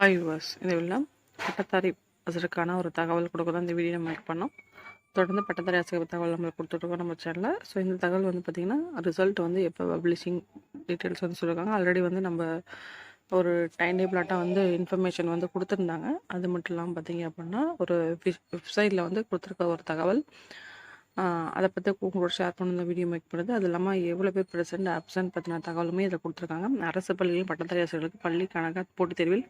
Hi viewers இந்த வீடியோவில் பட்டதாரி அசருக்கான ஒரு தகவல் கொடுக்க தான் இந்த வீடியோ நம்ம மேக் பண்ணோம். தொடர்ந்து பட்டதாரி ஆசிரியர் தகவல் நம்மளுக்கு கொடுத்துட்ருக்கோம் நம்ம சேனலில் ஸோ இந்த தகவல் வந்து பார்த்திங்கன்னா ரிசல்ட் வந்து எப்போ பப்ளிஷிங் டீட்டெயில்ஸ் வந்து சொல்லியிருக்காங்க ஆல்ரெடி வந்து நம்ம ஒரு டைம் டேபிளாட்டாக வந்து இன்ஃபர்மேஷன் வந்து கொடுத்துருந்தாங்க. அது மட்டும் இல்லாமல் பார்த்தீங்க அப்படின்னா ஒரு வெப்சைட்டில் வந்து கொடுத்துருக்க ஒரு தகவல் அதை பற்றி உங்களோட ஷேர் பண்ண இந்த வீடியோ மேக் பண்ணுது அது இல்லாமல் எவ்வளோ பேர் ப்ரெசென்ட் ஆப்சன்ட் பற்றின தகவலுமே இதில் கொடுத்துருக்காங்க. அரசு பள்ளிகளில் பட்டதாரி ஆசிரியர்களுக்கு பள்ளி கணக்காக போட்டித் தேர்வில்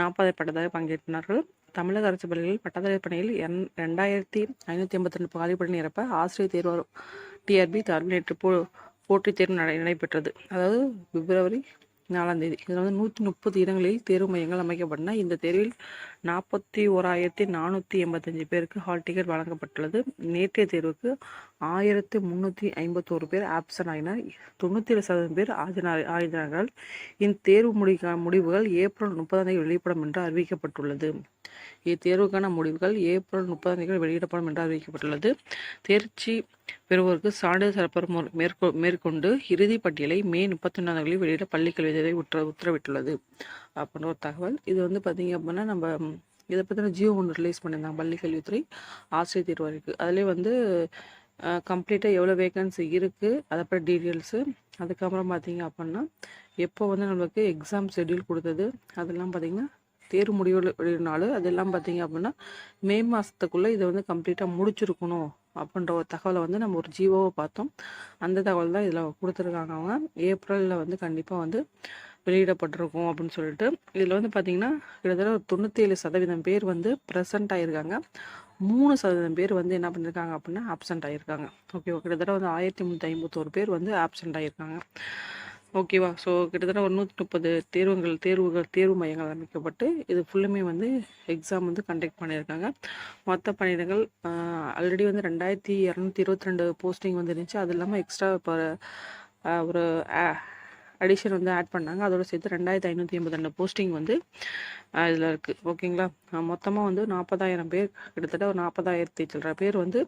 நாற்பது பட்டதாரி பங்கேற்றினார்கள் தமிழக அரசு பள்ளிகளில் பட்டதாரி பணியில் எண் ரெண்டாயிரத்தி ஐநூற்றி ஐம்பத்தி ரெண்டு பாதிப்படி நிரப்ப ஆசிரியர் தேர்வு டிஆர்பி தரவு நேற்று போ போட்டித் தேர்வு நடை நடைபெற்றது. அதாவது பிப்ரவரி நாலாம் தேதி. இதில் வந்து நூற்றி முப்பது இடங்களில் தேர்வு மையங்கள் அமைக்கப்பட்டன. இந்த தேர்வில் நாற்பத்தி ஓராயிரத்தி நானூற்றி எண்பத்தஞ்சு பேருக்கு ஹால் டிக்கெட் வழங்கப்பட்டுள்ளது. நேற்றைய தேர்வுக்கு ஆயிரத்தி முந்நூற்றி ஐம்பத்தோரு பேர் ஆப்சன் ஆகினர் தொண்ணூற்றி ஏழு சதவீதம் பேர் ஆஜினார் ஆஜினார்கள் இந்த தேர்வு முடிக்க முடிவுகள் ஏப்ரல் முப்பதாம் தேதி வெளியிடப்படும் என்று அறிவிக்கப்பட்டுள்ளது. இத்தேர்வுக்கான முடிவுகள் ஏப்ரல் முப்பதாம் தேதி வெளியிடப்படும் என்று அறிவிக்கப்பட்டுள்ளது. தேர்ச்சி பெறுவோருக்கு சான்றிதழ் சிறப்பு மேற்கொண்டு இறுதிப் பட்டியலை மே முப்பத்தி ஒன்றாம் தேதி வெளியிட பள்ளிக்கல்வித்துறை உற்ற உத்தரவிட்டுள்ளது. அப்படின்னு ஒரு தகவல் இது வந்து பார்த்தீங்க அப்படின்னா நம்ம இதை பற்றின ஜியோ ஒன்று ரிலீஸ் பண்ணியிருந்தாங்க பள்ளிக்கல்வித்துறை ஆசிரியர் தேர்வு இருக்குது அதிலே வந்து கம்ப்ளீட்டாக எவ்வளோ வேகன்சி இருக்குது அதை பற்றி டீட்டெயில்ஸு அதுக்கப்புறம் பார்த்தீங்க அப்படின்னா எப்போ வந்து நம்மளுக்கு எக்ஸாம் ஷெட்யூல் கொடுத்தது அதெல்லாம் பார்த்திங்கன்னா தேர்வு நாள் அதெல்லாம் பார்த்தீங்க அப்படின்னா மே மாதத்துக்குள்ளே இதை வந்து கம்ப்ளீட்டாக முடிச்சிருக்கணும். அப்படின்ற ஒரு தகவலை வந்து நம்ம ஒரு ஜீவோவை பார்த்தோம். அந்த தகவல் தான் இதில் கொடுத்துருக்காங்க அவங்க. ஏப்ரலில் வந்து கண்டிப்பாக வந்து வெளியிடப்பட்டிருக்கும் அப்படின்னு சொல்லிட்டு. இதில் வந்து பார்த்திங்கன்னா கிட்டத்தட்ட ஒரு தொண்ணூற்றி ஏழு சதவீதம் பேர் வந்து ப்ரெசண்ட் ஆகியிருக்காங்க மூணு சதவீதம் பேர் வந்து என்ன பண்ணியிருக்காங்க அப்படின்னா ஆப்சண்ட் ஆகியிருக்காங்க ஓகே கிட்டத்தட்ட வந்து ஆயிரத்தி முந்நூற்றி ஐம்பத்தோரு பேர் வந்து ஆப்சண்ட் ஆகியிருக்காங்க ஓகேவா ஸோ கிட்டத்தட்ட ஒரு நூற்றி முப்பது தேர்வுகள் தேர்வுகள் தேர்வு மையங்கள் அமைக்கப்பட்டு இது ஃபுல்லுமே வந்து எக்ஸாம் வந்து கண்டக்ட் பண்ணியிருக்காங்க. மொத்த பணியிடங்கள் ஆல்ரெடி வந்து ரெண்டாயிரத்தி இரநூத்தி இருபத்தி ரெண்டு போஸ்டிங் வந்து இருந்துச்சு. அது இல்லாமல் எக்ஸ்ட்ரா இப்போ ஒரு அடிஷன் வந்து ஆட் பண்ணாங்க. அதோட சேர்த்து ரெண்டாயிரத்தி ஐநூற்றி எண்பத்தி ரெண்டு போஸ்டிங் வந்து இதில் இருக்குது ஓகேங்களா மொத்தமாக வந்து நாற்பதாயிரம் பேர் கிட்டத்தட்ட ஒரு நாற்பதாயிரத்தி சில்லற பேர் வந்து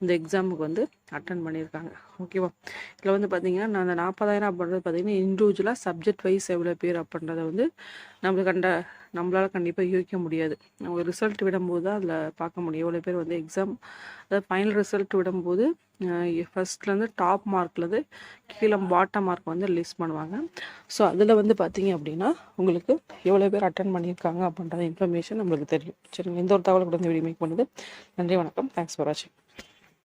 இந்த எக்ஸாமுக்கு வந்து அட்டன் பண்ணியிருக்காங்க. ஓகேவா இதில் வந்து பார்த்திங்கன்னா நான் அந்த நாற்பதாயிரம் அப்படின்றது பார்த்திங்கன்னா இண்டிவிஜுவலாக சப்ஜெக்ட் வைஸ் எவ்வளோ பேர் அப்படின்றத வந்து நம்மளுக்கு கண்ட நம்மளால் கண்டிப்பாக யூகிக்க முடியாது. ஒரு ரிசல்ட் விடும்போது தான் அதில் பார்க்க முடியும். எவ்வளோ பேர் வந்து எக்ஸாம் அதாவது ஃபைனல் ரிசல்ட் விடும்போது ஃபஸ்ட்லேருந்து டாப் மார்க்லேருந்து கீழே பாட்டம் மார்க் வந்து லிஸ்ட் பண்ணுவாங்க. ஸோ அதில் வந்து பார்த்தீங்க அப்படின்னா உங்களுக்கு எவ்வளோ பேர் அட்டன் பண்ணியிருக்காங்க அப்படின்ற இன்ஃபர்மேஷன் நம்மளுக்கு தெரியும். சரிங்க எந்த ஒரு தகவல் கூட இந்த வீடியோ மேக் பண்ணுது நன்றி வணக்கம். தேங்க்ஸ் ஃபார் வாட்சிங்